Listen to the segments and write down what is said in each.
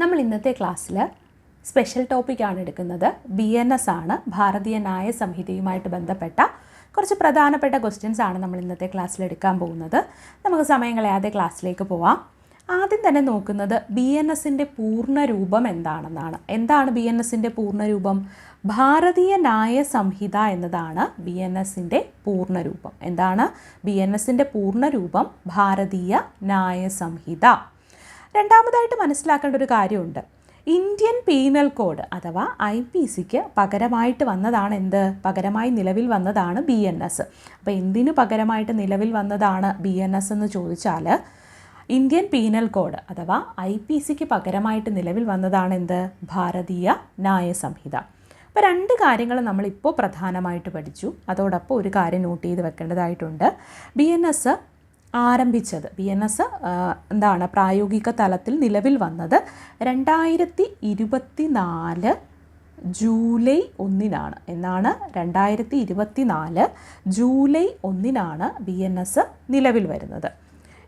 നമ്മൾ ഇന്നത്തെ ക്ലാസ്സിൽ സ്പെഷ്യൽ ടോപ്പിക്കാണ് എടുക്കുന്നത്. ബി എൻ എസ് ആണ്. ഭാരതീയ ന്യായ സംഹിതയുമായിട്ട് ബന്ധപ്പെട്ട കുറച്ച് പ്രധാനപ്പെട്ട ക്വസ്റ്റ്യൻസ് ആണ് നമ്മൾ ഇന്നത്തെ ക്ലാസ്സിൽ എടുക്കാൻ പോകുന്നത്. നമുക്ക് സമയം കളയാതെ ക്ലാസ്സിലേക്ക് പോവാം. ആദ്യം തന്നെ നോക്കുന്നത് ബി എൻ എസിന്റെ പൂർണ രൂപം എന്താണെന്നാണ്. എന്താണ് ബി എൻ എസിന്റെ പൂർണ രൂപം? ഭാരതീയ ന്യായ സംഹിത എന്നതാണ് ബി എൻ എസിന്റെ പൂർണ രൂപം. എന്താണ് ബി എൻ എസിന്റെ പൂർണ രൂപം? ഭാരതീയ ന്യായ സംഹിത. രണ്ടാമതായിട്ട് മനസ്സിലാക്കേണ്ട ഒരു കാര്യമുണ്ട്. ഇന്ത്യൻ പീനൽ കോഡ് അഥവാ ഐ പി സിക്ക് പകരമായിട്ട് വന്നതാണ് എന്ത്? പകരമായി നിലവിൽ വന്നതാണ് ബി എൻ എസ് അപ്പോൾ എന്തിനു പകരമായിട്ട് നിലവിൽ വന്നതാണ് ബി എൻ എസ് എന്ന് ചോദിച്ചാൽ ഇന്ത്യൻ പീനൽ കോഡ് അഥവാ ഐ പി സിക്ക് പകരമായിട്ട് നിലവിൽ വന്നതാണ് എന്ത്? ഭാരതീയ ന്യായ സംഹിത. അപ്പോൾ രണ്ട് കാര്യങ്ങൾ നമ്മളിപ്പോൾ പ്രധാനമായിട്ട് പഠിച്ചു. അതോടൊപ്പം ഒരു കാര്യം നോട്ട് ചെയ്ത് വെക്കേണ്ടതായിട്ടുണ്ട്. ബി എൻ എസ് ആരംഭിച്ചത്. ബി എൻ എസ് എന്താണ് പ്രായോഗിക തലത്തിൽ നിലവിൽ വന്നത് രണ്ടായിരത്തി ഇരുപത്തി നാല് ജൂലൈ ഒന്നിനാണ്. എന്നാണ് രണ്ടായിരത്തി ഇരുപത്തി നാല് ജൂലൈ ഒന്നിനാണ് ബി എൻ എസ് നിലവിൽ വരുന്നത്.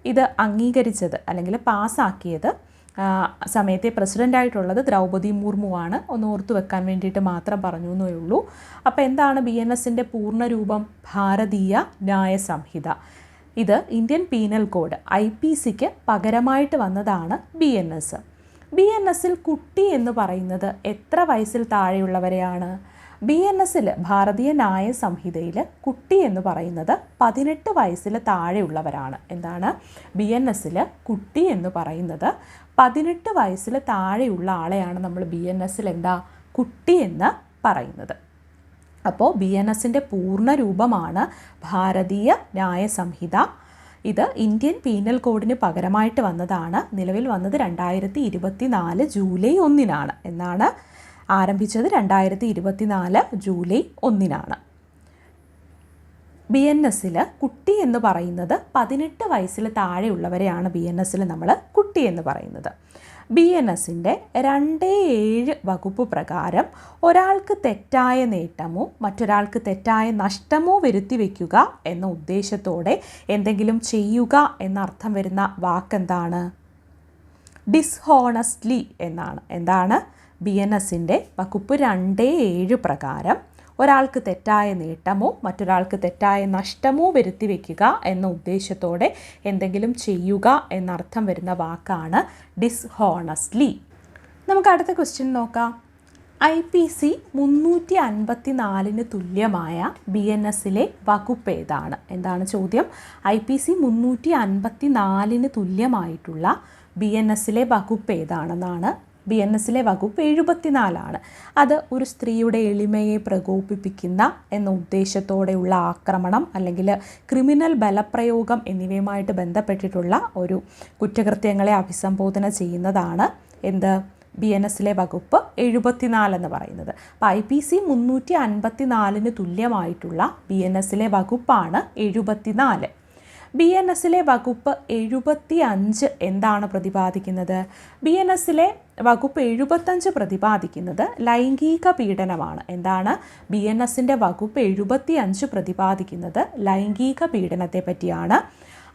ഇത് അംഗീകരിച്ചത് അല്ലെങ്കിൽ പാസ്സാക്കിയത് സമയത്തെ പ്രസിഡന്റായിട്ടുള്ളത് ദ്രൗപദി മുർമുവാണ്. ഒന്ന് ഓർത്തു വെക്കാൻ വേണ്ടിയിട്ട് മാത്രം പറഞ്ഞു എന്നേ ഉള്ളൂ. അപ്പോൾ എന്താണ് ബി എൻ എസിന്റെ പൂർണരൂപം ഭാരതീയ ന്യായ സംഹിത ഇത് Indian penal code I P സിക്ക് പകരമായിട്ട് വന്നതാണ് B N S B N എസിൽ കുട്ടി എന്ന് പറയുന്നത് എത്ര വയസ്സിൽ താഴെയുള്ളവരെയാണ്? ബി എൻ എസിൽ ഭാരതീയ ന്യായ സംഹിതയിൽ കുട്ടി എന്ന് പറയുന്നത് പതിനെട്ട് വയസ്സിൽ താഴെയുള്ളവരാണ്. എന്താണ്? ബി എൻ എസിൽ കുട്ടി എന്ന് പറയുന്നത് പതിനെട്ട് വയസ്സിൽ താഴെയുള്ള ആളെയാണ് നമ്മൾ ബി എൻ എസിൽ എന്താ? കുട്ടി എന്ന് പറയുന്നത്. അപ്പോൾ ബി എൻ എസിന്റെ പൂർണ രൂപമാണ് ഭാരതീയ ന്യായ സംഹിത. ഇത് ഇന്ത്യൻ പീനൽ കോഡിന് പകരമായിട്ട് വന്നതാണ്. നിലവിൽ വന്നത് രണ്ടായിരത്തി ഇരുപത്തി നാല് ജൂലൈ ഒന്നിനാണ്. എന്നാണ് ആരംഭിച്ചത് രണ്ടായിരത്തി ഇരുപത്തി നാല് ജൂലൈ ഒന്നിനാണ്. ബി എൻ എസിൽ കുട്ടി എന്ന് പറയുന്നത് പതിനെട്ട് വയസ്സിൽ താഴെയുള്ളവരെയാണ് ബി എൻ എസിൽ നമ്മൾ കുട്ടി എന്ന് പറയുന്നത്. ബി എൻ എസിന്റെ രണ്ട് ഏഴ് വകുപ്പ് പ്രകാരം ഒരാൾക്ക് തെറ്റായ നേട്ടമോ മറ്റൊരാൾക്ക് തെറ്റായ നഷ്ടമോ വരുത്തി വയ്ക്കുക എന്ന ഉദ്ദേശത്തോടെ എന്തെങ്കിലും ചെയ്യുക എന്നർത്ഥം വരുന്ന വാക്കെന്താണ്? ഡിസ്ഹോണസ്റ്റ്ലി എന്നാണ്. എന്താണ്? ബി എൻ എസിന്റെ വകുപ്പ് രണ്ട് ഏഴ് പ്രകാരം ഒരാൾക്ക് തെറ്റായ നേട്ടമോ മറ്റൊരാൾക്ക് തെറ്റായ നഷ്ടമോ വരുത്തി വയ്ക്കുക എന്ന ഉദ്ദേശത്തോടെ എന്തെങ്കിലും ചെയ്യുക എന്നർത്ഥം വരുന്ന വാക്കാണ് ഡിസ്ഹോണസ്റ്റ്ലി നമുക്ക് അടുത്ത ക്വസ്റ്റ്യൻ നോക്കാം. ഐ പി സി മുന്നൂറ്റി അൻപത്തി നാലിന് തുല്യമായ ബി എൻ എസിലെ വകുപ്പ് ഏതാണ്? എന്താണ് ചോദ്യം? ഐ പി സി മുന്നൂറ്റി അൻപത്തി നാലിന് തുല്യമായിട്ടുള്ള ബി എൻ എസിലെ വകുപ്പ് ഏതാണെന്നാണ് ബി എൻ എസിലെ വകുപ്പ് എഴുപത്തിനാലാണ്. അത് ഒരു സ്ത്രീയുടെ എളിമയെ പ്രകോപിപ്പിക്കുന്ന എന്ന ഉദ്ദേശത്തോടെയുള്ള ആക്രമണം അല്ലെങ്കിൽ ക്രിമിനൽ ബലപ്രയോഗം എന്നിവയുമായിട്ട് ബന്ധപ്പെട്ടിട്ടുള്ള ഒരു കുറ്റകൃത്യങ്ങളെ അഭിസംബോധന ചെയ്യുന്നതാണ് എന്ത്? ബി എൻ എസിലെ വകുപ്പ് എഴുപത്തിനാല് എന്ന് പറയുന്നത്. അപ്പോൾ ഐ പി സി മുന്നൂറ്റി അൻപത്തി നാലിന് തുല്യമായിട്ടുള്ള ബി എൻ എസിലെ വകുപ്പാണ് എഴുപത്തിനാല്. ബി എൻ എസിലെ വകുപ്പ് എഴുപത്തി അഞ്ച് എന്താണ് പ്രതിപാദിക്കുന്നത്? ബി എൻ എസിലെ വകുപ്പ് എഴുപത്തഞ്ച് പ്രതിപാദിക്കുന്നത് ലൈംഗിക പീഡനമാണ്. എന്താണ്? ബി എൻ എസിന്റെ വകുപ്പ് എഴുപത്തി അഞ്ച് പ്രതിപാദിക്കുന്നത് ലൈംഗിക പീഡനത്തെ പറ്റിയാണ്.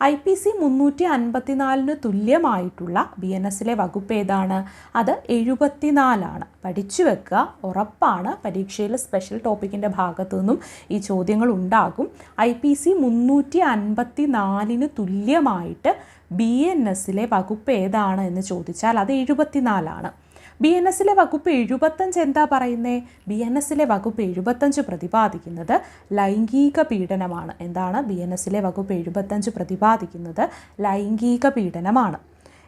ഐ പി സി മുന്നൂറ്റി അൻപത്തിനാലിന് തുല്യമായിട്ടുള്ള ബി എൻ എസിലെ വകുപ്പ് ഏതാണ്? അത് എഴുപത്തിനാലാണ്. പഠിച്ചു വെക്കുക. ഉറപ്പാണ്. പരീക്ഷയിൽ സ്പെഷ്യൽ ടോപ്പിക്കിന്റെ ഭാഗത്തു നിന്നും ഈ ചോദ്യങ്ങൾ ഉണ്ടാകും. ഐ പി സി മുന്നൂറ്റി അൻപത്തി നാലിന് തുല്യമായിട്ട് ബി എൻ എസിലെ വകുപ്പ് ഏതാണ് എന്ന് ചോദിച്ചാൽ അത് എഴുപത്തിനാലാണ്. ബി എൻ എസിലെ വകുപ്പ് എഴുപത്തഞ്ച് എന്താ പറയുന്നത് ബി എൻ എസിലെ വകുപ്പ് എഴുപത്തഞ്ച് പ്രതിപാദിക്കുന്നത് ലൈംഗിക പീഡനമാണ്. എന്താണ്? ബി എൻ എസിലെ വകുപ്പ് എഴുപത്തഞ്ച് പ്രതിപാദിക്കുന്നത് ലൈംഗിക പീഡനമാണ്.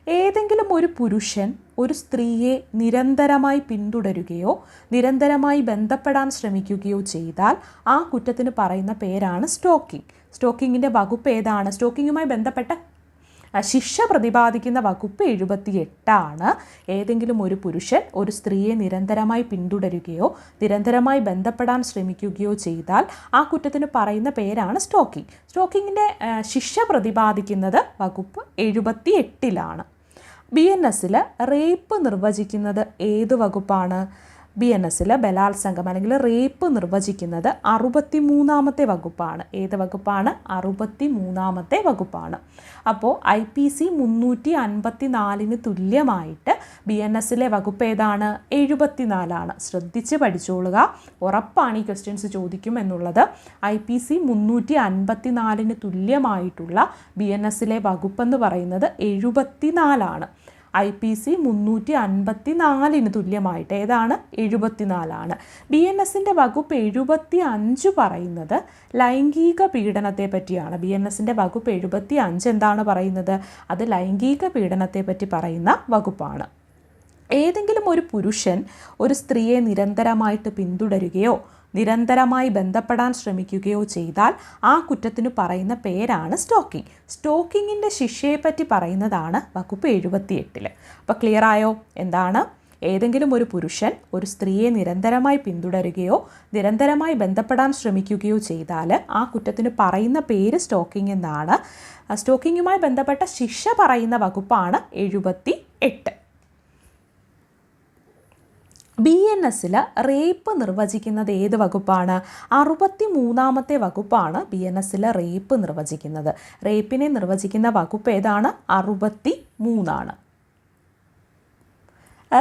ഏതെങ്കിലും ഒരു പുരുഷൻ ഒരു സ്ത്രീയെ നിരന്തരമായി പിന്തുടരുകയോ നിരന്തരമായി ബന്ധപ്പെടാൻ ശ്രമിക്കുകയോ ചെയ്താൽ ആ കുറ്റത്തിന് പറയുന്ന പേരാണ് സ്റ്റോക്കിംഗ്. സ്റ്റോക്കിങ്ങിന്റെ വകുപ്പ് ഏതാണ്? സ്റ്റോക്കിങ്ങുമായി ബന്ധപ്പെട്ട ശിക്ഷ പ്രതിപാദിക്കുന്ന വകുപ്പ് എഴുപത്തി എട്ടാണ് ഏതെങ്കിലും ഒരു പുരുഷൻ ഒരു സ്ത്രീയെ നിരന്തരമായി പിന്തുടരുകയോ നിരന്തരമായി ബന്ധപ്പെടാൻ ശ്രമിക്കുകയോ ചെയ്താൽ ആ കുറ്റത്തിന് പറയുന്ന പേരാണ് സ്റ്റോക്കിംഗ്. സ്റ്റോക്കിങ്ങിന്റെ ശിക്ഷ പ്രതിപാദിക്കുന്നത് വകുപ്പ് എഴുപത്തി എട്ടിലാണ് ബി എൻ എസിൽ റേപ്പ് നിർവചിക്കുന്നത് ഏത് വകുപ്പാണ്? ബി എൻ എസിൽ ബലാത്സംഗം അല്ലെങ്കിൽ റേപ്പ് നിർവചിക്കുന്നത് അറുപത്തി മൂന്നാമത്തെ വകുപ്പാണ്. ഏത് വകുപ്പാണ്? അറുപത്തി മൂന്നാമത്തെ വകുപ്പാണ്. അപ്പോൾ ഐ പി സി മുന്നൂറ്റി അൻപത്തി നാലിന് തുല്യമായിട്ട് ബി എൻ എസിലെ വകുപ്പ് ഏതാണ്? എഴുപത്തിനാലാണ്. ശ്രദ്ധിച്ച് പഠിച്ചോളുക. ഉറപ്പാണ് ഈ ക്വസ്റ്റ്യൻസ് ചോദിക്കും എന്നുള്ളത്. ഐ പി സി മുന്നൂറ്റി അൻപത്തി നാലിന് തുല്യമായിട്ടുള്ള ബി എൻ എസിലെ വകുപ്പെന്ന് പറയുന്നത് എഴുപത്തിനാലാണ്. ഐ പി സി മുന്നൂറ്റി അൻപത്തി നാലിന് തുല്യമായിട്ട്. ഏതാണ്? എഴുപത്തിനാലാണ്. ബി എൻ എസിന്റെ വകുപ്പ് എഴുപത്തി അഞ്ച് പറയുന്നത് ലൈംഗിക പീഡനത്തെ പറ്റിയാണ്. ബി എൻ എസിന്റെ വകുപ്പ് എഴുപത്തി അഞ്ച് എന്താണ് പറയുന്നത്? അത് ലൈംഗിക പീഡനത്തെ പറ്റി പറയുന്ന വകുപ്പാണ്. ഏതെങ്കിലും ഒരു പുരുഷൻ ഒരു സ്ത്രീയെ നിരന്തരമായിട്ട് പിന്തുടരുകയോ നിരന്തരമായി ബന്ധപ്പെടാൻ ശ്രമിക്കുകയോ ചെയ്താൽ ആ കുറ്റത്തിന് പറയുന്ന പേരാണ് സ്റ്റോക്കിംഗ് സ്റ്റോക്കിങ്ങിന്റെ ശിക്ഷയെപ്പറ്റി പറയുന്നതാണ് വകുപ്പ് എഴുപത്തിയെട്ടിൽ അപ്പോൾ ക്ലിയർ ആയോ? എന്താണ്? ഏതെങ്കിലും ഒരു പുരുഷൻ ഒരു സ്ത്രീയെ നിരന്തരമായി പിന്തുടരുകയോ നിരന്തരമായി ബന്ധപ്പെടാൻ ശ്രമിക്കുകയോ ചെയ്താൽ ആ കുറ്റത്തിന് പറയുന്ന പേര് സ്റ്റോക്കിംഗ് എന്നാണ്. സ്റ്റോക്കിങ്ങുമായി ബന്ധപ്പെട്ട ശിക്ഷ പറയുന്ന വകുപ്പാണ് എഴുപത്തി എട്ട് ബി എൻ എസിൽ റേപ്പ് നിർവചിക്കുന്നത് ഏത് വകുപ്പാണ്? അറുപത്തി മൂന്നാമത്തെ വകുപ്പാണ് ബി എൻ എസിൽ റേപ്പ് നിർവചിക്കുന്നത്. റേപ്പിനെ നിർവചിക്കുന്ന വകുപ്പ് ഏതാണ്? അറുപത്തി മൂന്നാണ്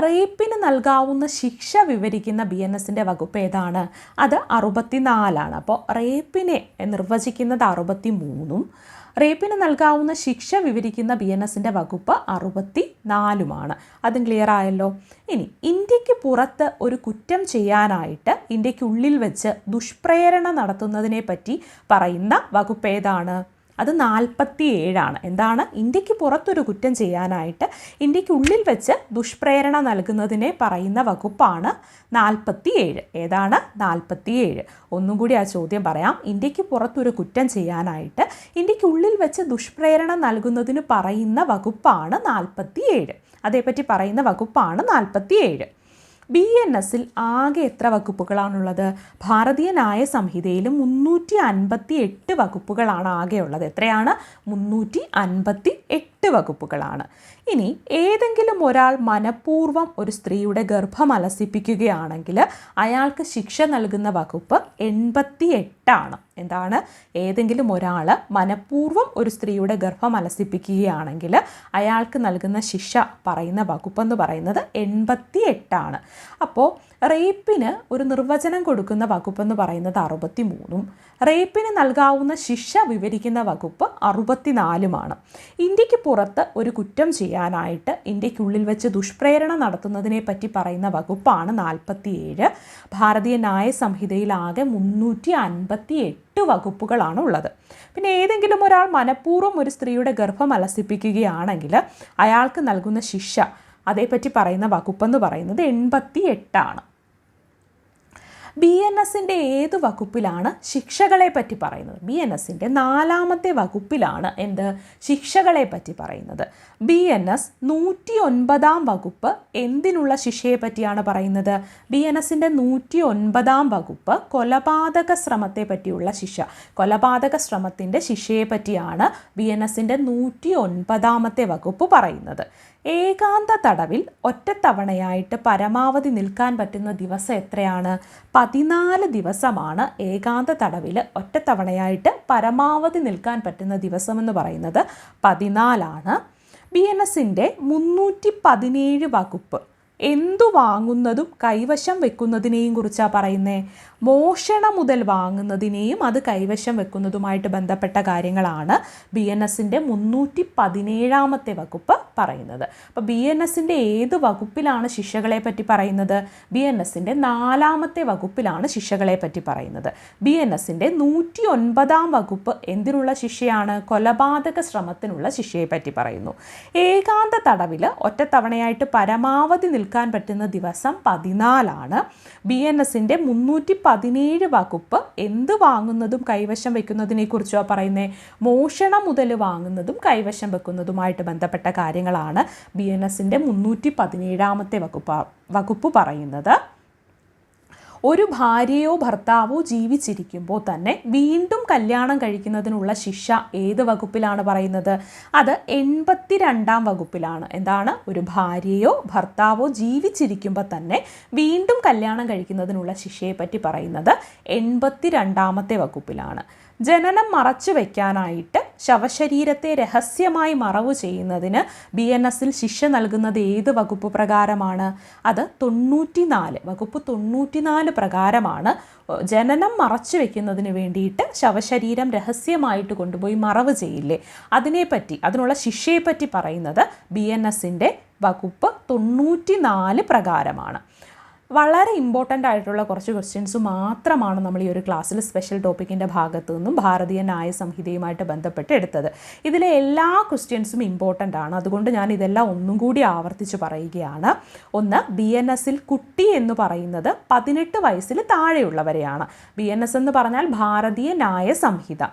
റേപ്പിന് നൽകാവുന്ന ശിക്ഷ വിവരിക്കുന്ന ബി എൻ എസിന്റെ വകുപ്പ് ഏതാണ്? അത് അറുപത്തിനാലാണ്. അപ്പോൾ റേപ്പിനെ നിർവചിക്കുന്നത് അറുപത്തി മൂന്നും റേപ്പിന് നൽകാവുന്ന ശിക്ഷ വിവരിക്കുന്ന ബി എൻ എസിന്റെ വകുപ്പ് അറുപത്തി നാലുമാണ് അതും ക്ലിയർ ആയല്ലോ? ഇനി ഇന്ത്യയ്ക്ക് പുറത്ത് ഒരു കുറ്റം ചെയ്യാനായിട്ട് ഇന്ത്യക്കുള്ളിൽ വെച്ച് ദുഷ്പ്രേരണ നടത്തുന്നതിനെ പറ്റി പറയുന്ന വകുപ്പ് ഏതാണ്? അത് നാൽപ്പത്തി ഏഴാണ് എന്താണ്? ഇന്ത്യയ്ക്ക് പുറത്തൊരു കുറ്റം ചെയ്യാനായിട്ട് ഇന്ത്യക്കുള്ളിൽ വെച്ച് ദുഷ്പ്രേരണ നൽകുന്നതിനെ പറയുന്ന വകുപ്പാണ് നാൽപ്പത്തി ഏഴ് ഏതാണ്? നാൽപ്പത്തി ഏഴ് ഒന്നും കൂടി ആ ചോദ്യം പറയാം. ഇന്ത്യയ്ക്ക് പുറത്തൊരു കുറ്റം ചെയ്യാനായിട്ട് ഇന്ത്യക്കുള്ളിൽ വെച്ച് ദുഷ്പ്രേരണ നൽകുന്നതിന് പറയുന്ന വകുപ്പാണ് നാൽപ്പത്തി ഏഴ് അതേപ്പറ്റി പറയുന്ന വകുപ്പാണ് നാൽപ്പത്തി ഏഴ് ബി എൻ എസിൽ ആകെ എത്ര വകുപ്പുകളാണുള്ളത്? ഭാരതീയ ന്യായ സംഹിതയിൽ മുന്നൂറ്റി അൻപത്തി എട്ട് വകുപ്പുകളാണ് ആകെയുള്ളത്. എത്രയാണ്? മുന്നൂറ്റി അൻപത്തി എട്ട് വകുപ്പുകളാണ്. ഇനി ഏതെങ്കിലും ഒരാൾ മനഃപൂർവം ഒരു സ്ത്രീയുടെ ഗർഭം അലസിപ്പിക്കുകയാണെങ്കിൽ അയാൾക്ക് ശിക്ഷ നൽകുന്ന വകുപ്പ് എൺപത്തി എട്ടാണ് എന്താണ്? ഏതെങ്കിലും ഒരാൾ മനഃപൂർവം ഒരു സ്ത്രീയുടെ ഗർഭം അലസിപ്പിക്കുകയാണെങ്കിൽ അയാൾക്ക് നൽകുന്ന ശിക്ഷ പറയുന്ന വകുപ്പെന്ന് പറയുന്നത് എൺപത്തി എട്ടാണ് അപ്പോൾ റേപ്പിന് ഒരു നിർവചനം കൊടുക്കുന്ന വകുപ്പ് എന്ന് പറയുന്നത് അറുപത്തി മൂന്നും റേപ്പിന് നൽകാവുന്ന ശിക്ഷ വിവരിക്കുന്ന വകുപ്പ് അറുപത്തിനാലുമാണ്. ഇന്ത്യയ്ക്ക് പുറത്ത് ഒരു കുറ്റം ചെയ്യാനായിട്ട് ഇന്ത്യക്കുള്ളിൽ വെച്ച് ദുഷ്പ്രേരണ നടത്തുന്നതിനെ പറ്റി പറയുന്ന വകുപ്പാണ് നാൽപ്പത്തിയേഴ്. ഭാരതീയ ന്യായ സംഹിതയിലാകെ മുന്നൂറ്റി അൻപത്തി എട്ട് വകുപ്പുകളാണ് ഉള്ളത് പിന്നെ ഏതെങ്കിലും ഒരാൾ മനഃപൂർവം ഒരു സ്ത്രീയുടെ ഗർഭം അലസിപ്പിക്കുകയാണെങ്കിൽ അയാൾക്ക് നൽകുന്ന ശിക്ഷ അതേപ്പറ്റി പറയുന്ന വകുപ്പെന്ന് പറയുന്നത് എൺപത്തി എട്ടാണ് ബി എൻ എസിന്റെ ഏത് വകുപ്പിലാണ് ശിക്ഷകളെ പറ്റി പറയുന്നത്? ബി എൻ എസിന്റെ നാലാമത്തെ വകുപ്പിലാണ് എന്ത് ശിക്ഷകളെ പറ്റി പറയുന്നത്. ബി എൻ എസ് നൂറ്റി ഒൻപതാം വകുപ്പ് എന്തിനുള്ള ശിക്ഷയെ പറ്റിയാണ് പറയുന്നത്? ബി എൻ എസിന്റെ നൂറ്റി ഒൻപതാം വകുപ്പ് കൊലപാതക ശ്രമത്തെ പറ്റിയുള്ള ശിക്ഷ. കൊലപാതക ശ്രമത്തിന്റെ ശിക്ഷയെ പറ്റിയാണ് ബി എൻ എസിന്റെ നൂറ്റി ഒൻപതാമത്തെ വകുപ്പ് പറയുന്നത്. ഏകാന്ത തടവിൽ ഒറ്റത്തവണയായിട്ട് പരമാവധി നിൽക്കാൻ പറ്റുന്ന ദിവസം എത്രയാണ്? പതിനാല് ദിവസമാണ് ഏകാന്ത തടവിൽ ഒറ്റത്തവണയായിട്ട് പരമാവധി നിൽക്കാൻ പറ്റുന്ന ദിവസം എന്ന് പറയുന്നത് പതിനാലാണ്. ബി എൻ എസിന്റെ മുന്നൂറ്റി പതിനേഴ് വകുപ്പ് എന്തു വാങ്ങുന്നതും കൈവശം വെക്കുന്നതിനെയും കുറിച്ചാണ് പറയുന്നത് മോഷണം മുതൽ വാങ്ങുന്നതിനെയും അത് കൈവശം വെക്കുന്നതുമായിട്ട് ബന്ധപ്പെട്ട കാര്യങ്ങളാണ് ബി എൻ എസിന്റെ മുന്നൂറ്റി പതിനേഴാമത്തെ വകുപ്പ് പറയുന്നത്. അപ്പോൾ ബി എൻ എസിന്റെ ഏത് വകുപ്പിലാണ് ശിക്ഷകളെ പറ്റി പറയുന്നത്? ബി എൻ എസിന്റെ നാലാമത്തെ വകുപ്പിലാണ് ശിക്ഷകളെ പറ്റി പറയുന്നത്. ബി എൻ എസിന്റെ നൂറ്റി ഒൻപതാം വകുപ്പ് എന്തിനുള്ള ശിക്ഷയാണ്? കൊലപാതക ശ്രമത്തിനുള്ള ശിക്ഷയെ പറ്റി പറയുന്നു. ഏകാന്ത തടവിൽ ഒറ്റത്തവണയായിട്ട് പരമാവധി നിൽക്കാൻ പറ്റുന്ന ദിവസം പതിനാലാണ്. ബി എൻ എസിന്റെ മുന്നൂറ്റി പതിനേഴ് വകുപ്പ് എന്ത് വാങ്ങുന്നതും കൈവശം വെക്കുന്നതിനെ കുറിച്ചോ പറയുന്നത് മോഷണം മുതൽ വാങ്ങുന്നതും കൈവശം വെക്കുന്നതുമായിട്ട് ബന്ധപ്പെട്ട കാര്യങ്ങളാണ് ബി എൻ എസിന്റെ മുന്നൂറ്റി പതിനേഴാമത്തെ വകുപ്പ് വകുപ്പ് പറയുന്നത്. ഒരു ഭാര്യയോ ഭർത്താവോ ജീവിച്ചിരിക്കുമ്പോൾ തന്നെ വീണ്ടും കല്യാണം കഴിക്കുന്നതിനുള്ള ശിക്ഷ ഏത് വകുപ്പിലാണ് പറയുന്നത്? അത് എൺപത്തി രണ്ടാം വകുപ്പിലാണ്. എന്താണ്? ഒരു ഭാര്യയോ ഭർത്താവോ ജീവിച്ചിരിക്കുമ്പോൾ തന്നെ വീണ്ടും കല്യാണം കഴിക്കുന്നതിനുള്ള ശിക്ഷയെപ്പറ്റി പറയുന്നത് എൺപത്തി രണ്ടാമത്തെ വകുപ്പിലാണ്. ജനനം മറച്ചു വയ്ക്കാനായിട്ട് ശവശരീരത്തെ രഹസ്യമായി മറവ് ചെയ്യുന്നതിന് ബി എൻ എസിൽ ശിക്ഷ നൽകുന്നത് ഏത് വകുപ്പ് പ്രകാരമാണ്? അത് തൊണ്ണൂറ്റിനാല് വകുപ്പ് തൊണ്ണൂറ്റിനാല് പ്രകാരമാണ്. ജനനം മറച്ചു വെക്കുന്നതിന് വേണ്ടിയിട്ട് ശവശരീരം രഹസ്യമായിട്ട് കൊണ്ടുപോയി മറവ് ചെയ്യില്ലേ? അതിനെപ്പറ്റി അതിനുള്ള ശിക്ഷയെപ്പറ്റി പറയുന്നത് ബി എൻ എസിന്റെ വകുപ്പ് തൊണ്ണൂറ്റിനാല് പ്രകാരമാണ്. വളരെ ഇമ്പോർട്ടന്റ് ആയിട്ടുള്ള കുറച്ച് ക്വസ്റ്റ്യൻസ് മാത്രമാണ് നമ്മൾ ഈ ഒരു ക്ലാസ്സിൽ സ്പെഷ്യൽ ടോപ്പിക്കിന്റെ ഭാഗത്തു നിന്നും ഭാരതീയ ന്യായ സംഹിതയുമായിട്ട് ബന്ധപ്പെട്ട് എടുത്തത്. ഇതിലെ എല്ലാ ക്വസ്റ്റ്യൻസും ഇമ്പോർട്ടന്റ് ആണ്. അതുകൊണ്ട് ഞാൻ ഇതെല്ലാം ഒന്നും കൂടി ആവർത്തിച്ച് പറയുകയാണ്. ഒന്ന് ബി എൻ എസിൽ കുട്ടി എന്ന് പറയുന്നത് പതിനെട്ട് വയസ്സിൽ താഴെയുള്ളവരെയാണ്. ബി എൻ എസ് എന്ന് പറഞ്ഞാൽ ഭാരതീയ ന്യായ സംഹിത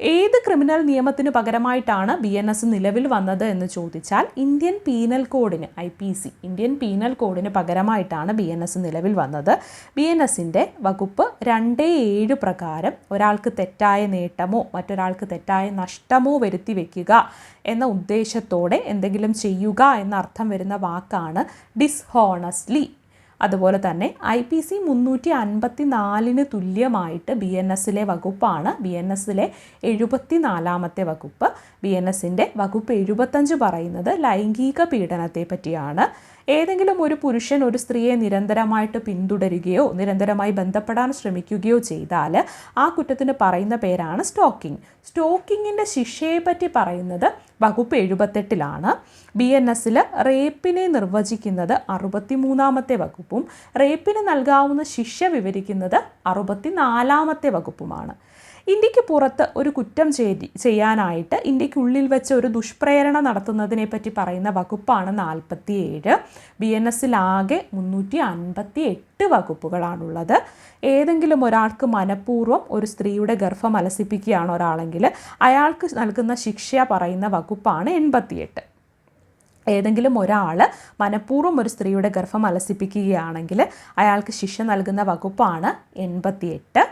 ഏത് ക്രിമിനൽ നിയമത്തിന് പകരമായിട്ടാണ് ബി എൻ എസ് നിലവിൽ വന്നത് എന്ന് ചോദിച്ചാൽ ഇന്ത്യൻ പീനൽ കോഡിന് I P C Indian penal കോഡിന് പകരമായിട്ടാണ് ബി എൻ എസ് നിലവിൽ വന്നത്. ബി എൻ എസിന്റെ വകുപ്പ് രണ്ട് ഏഴ് പ്രകാരം ഒരാൾക്ക് തെറ്റായ നേട്ടമോ മറ്റൊരാൾക്ക് തെറ്റായ നഷ്ടമോ വരുത്തി വയ്ക്കുക എന്ന ഉദ്ദേശത്തോടെ എന്തെങ്കിലും ചെയ്യുക എന്ന അർത്ഥം വരുന്ന വാക്കാണ് ഡിസ്ഹോണസ്റ്റ്ലി അതുപോലെ തന്നെ ഐ പി സി മുന്നൂറ്റി അൻപത്തി നാലിന് തുല്യമായിട്ട് ബി എൻ എസിലെ വകുപ്പാണ്. ബി എൻ എസിലെ എഴുപത്തി നാലാമത്തെ വകുപ്പ്. ബി എൻ എസിന്റെ വകുപ്പ് എഴുപത്തഞ്ച് പറയുന്നത് ലൈംഗിക പീഡനത്തെ പറ്റിയാണ്. ഏതെങ്കിലും ഒരു പുരുഷൻ ഒരു സ്ത്രീയെ നിരന്തരമായിട്ട് പിന്തുടരുകയോ നിരന്തരമായി ബന്ധപ്പെടാൻ ശ്രമിക്കുകയോ ചെയ്താൽ ആ കുറ്റത്തിന് പറയുന്ന പേരാണ് സ്റ്റോക്കിംഗ്. സ്റ്റോക്കിങ്ങിന്റെ ശിക്ഷയെപ്പറ്റി പറയുന്നത് വകുപ്പ് എഴുപത്തെട്ടിലാണ്. ബി എൻ എസിൽ റേപ്പിനെ നിർവചിക്കുന്നത് അറുപത്തി മൂന്നാമത്തെ വകുപ്പും റേപ്പിന് നൽകാവുന്ന ശിക്ഷ വിവരിക്കുന്നത് അറുപത്തി നാലാമത്തെ വകുപ്പുമാണ്. ഇന്ത്യയ്ക്ക് പുറത്ത് ഒരു കുറ്റം ചെയ്യാനായിട്ട് ഇന്ത്യക്കുള്ളിൽ വെച്ച് ഒരു ദുഷ്പ്രേരണ നടത്തുന്നതിനെ പറ്റി പറയുന്ന വകുപ്പാണ് നാൽപ്പത്തി ഏഴ് ബി എൻ എസിലാകെ മുന്നൂറ്റി അൻപത്തി എട്ട് വകുപ്പുകളാണുള്ളത്. ഏതെങ്കിലും ഒരാൾക്ക് മനഃപൂർവം ഒരു സ്ത്രീയുടെ ഗർഭം അലസിപ്പിക്കുകയാണ് ഒരാളെങ്കിൽ അയാൾക്ക് നൽകുന്ന ശിക്ഷ പറയുന്ന വകുപ്പാണ് എൺപത്തിയെട്ട്. ഏതെങ്കിലും ഒരാൾ മനഃപൂർവം ഒരു സ്ത്രീയുടെ ഗർഭം അലസിപ്പിക്കുകയാണെങ്കിൽ അയാൾക്ക് ശിക്ഷ നൽകുന്ന വകുപ്പാണ് എൺപത്തിയെട്ട്.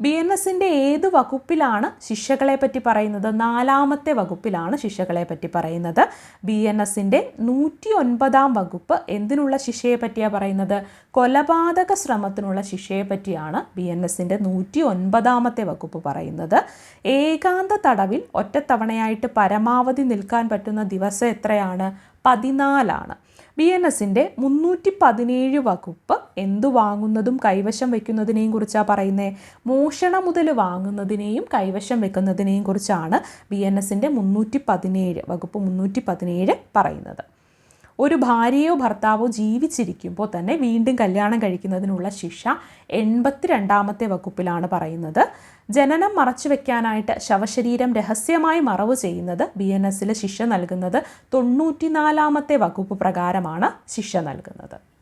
ബി എൻ എസിന്റെ ഏത് വകുപ്പിലാണ് ശിക്ഷകളെ പറ്റി പറയുന്നത്? നാലാമത്തെ വകുപ്പിലാണ് ശിക്ഷകളെ പറ്റി പറയുന്നത്. ബി എൻ എസിന്റെ നൂറ്റി ഒൻപതാം വകുപ്പ് എന്തിനുള്ള ശിക്ഷയെ പറ്റിയാണ് പറയുന്നത്? കൊലപാതക ശ്രമത്തിനുള്ള ശിക്ഷയെ പറ്റിയാണ് ബി എൻ എസിന്റെ നൂറ്റി ഒൻപതാമത്തെ വകുപ്പ് പറയുന്നത്. ഏകാന്ത തടവിൽ ഒറ്റത്തവണയായിട്ട് പരമാവധി നിൽക്കാൻ പറ്റുന്ന ദിവസം എത്രയാണ്? പതിനാലാണ്. ബി എൻ എസിന്റെ മുന്നൂറ്റി പതിനേഴ് വകുപ്പ് എന്തു വാങ്ങുന്നതും കൈവശം വെക്കുന്നതിനെയും കുറിച്ചാണ് പറയുന്നത് മോഷണം മുതൽ വാങ്ങുന്നതിനെയും കൈവശം വെക്കുന്നതിനെയും കുറിച്ചാണ് ബി എൻ എസിന്റെ മുന്നൂറ്റി പതിനേഴ് വകുപ്പ് മുന്നൂറ്റി പതിനേഴ് പറയുന്നത്. ഒരു ഭാര്യയോ ഭർത്താവോ ജീവിച്ചിരിക്കുമ്പോൾ തന്നെ വീണ്ടും കല്യാണം കഴിക്കുന്നതിനുള്ള ശിക്ഷ എൺപത്തി രണ്ടാമത്തെ വകുപ്പിലാണ് പറയുന്നത്. ജനനം മറച്ചു വെക്കാനായിട്ട് ശവശരീരം രഹസ്യമായി മറവ് ചെയ്യുന്നത് ബി എൻ എസിൽ ശിക്ഷ നൽകുന്നത് തൊണ്ണൂറ്റിനാലാമത്തെ വകുപ്പ് പ്രകാരമാണ് ശിക്ഷ നൽകുന്നത്.